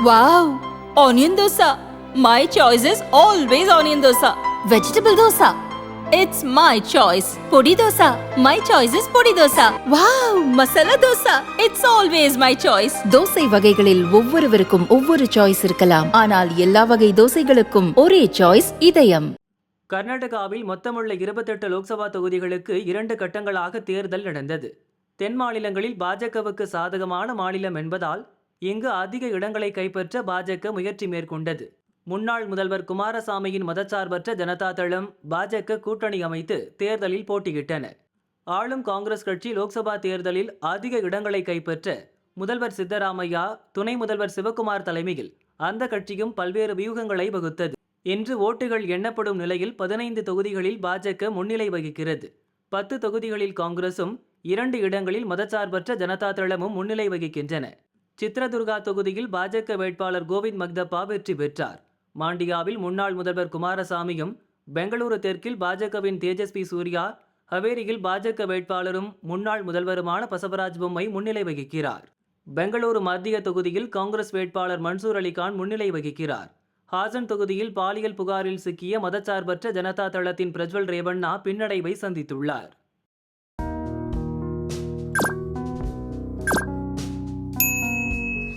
Wow! Onion dosa. My choice is always onion dosa. Vegetable dosa. It's my choice. Podi dosa. My choice is podi dosa. Wow! Masala dosa. It's always my choice. Dosa வகைகளில் ஒவ்வொருவருக்கும் ஒவ்வொரு choice இருக்கலாம் ஆனால் எல்லா வகை தோசைகளுக்கும் ஒரே choice இதயம் கர்நாடகாவில் மொத்தமுள்ள இருபத்தெட்டு லோக்சபா தொகுதிகளுக்கு இரண்டு கட்டங்களாக தேர்தல் நடந்தது தென் மாநிலங்களில் பாஜகவுக்கு சாதகமான மாநிலம் என்பதால் இங்கு அதிக இடங்களை கைப்பற்ற பாஜக முயற்சி மேற்கொண்டது. முன்னாள் முதல்வர் குமாரசாமியின் மதச்சார்பற்ற ஜனதா தளம் பாஜக கூட்டணி அமைத்து தேர்தலில் போட்டியிட்டன ஆளும் காங்கிரஸ் கட்சி லோக்சபா தேர்தலில் அதிக இடங்களை கைப்பற்ற முதல்வர் சித்தராமையா துணை முதல்வர் சிவகுமார் தலைமையில் அந்த கட்சியும் பல்வேறு வியூகங்களை வகுத்தது. இன்று ஓட்டுகள் எண்ணப்படும் நிலையில் பதினைந்து தொகுதிகளில் பாஜக முன்னிலை வகிக்கிறது. பத்து தொகுதிகளில் காங்கிரசும் இரண்டு இடங்களில் மதச்சார்பற்ற ஜனதா தளமும் முன்னிலை வகிக்கின்றன. சித்ரதுர்கா தொகுதியில் பாஜக வேட்பாளர் கோவிந்த் மக்தப்பா வெற்றி பெற்றார். மாண்டியாவில் முன்னாள் முதல்வர் குமாரசாமியும் பெங்களூரு தெற்கில் பாஜகவின் தேஜஸ்வி சூர்யா ஹவேரியில் பாஜக வேட்பாளரும் முன்னாள் முதல்வருமான பசவராஜ் பொம்மை முன்னிலை வகிக்கிறார். பெங்களூரு மத்திய தொகுதியில் காங்கிரஸ் வேட்பாளர் மன்சூர் அலிகான் முன்னிலை வகிக்கிறார். ஹாசன் தொகுதியில் பாலியல் புகாரில் சிக்கிய மதச்சார்பற்ற ஜனதா தளத்தின் பிரஜ்வல் ரேவண்ணா பின்னடைவை சந்தித்துள்ளார்.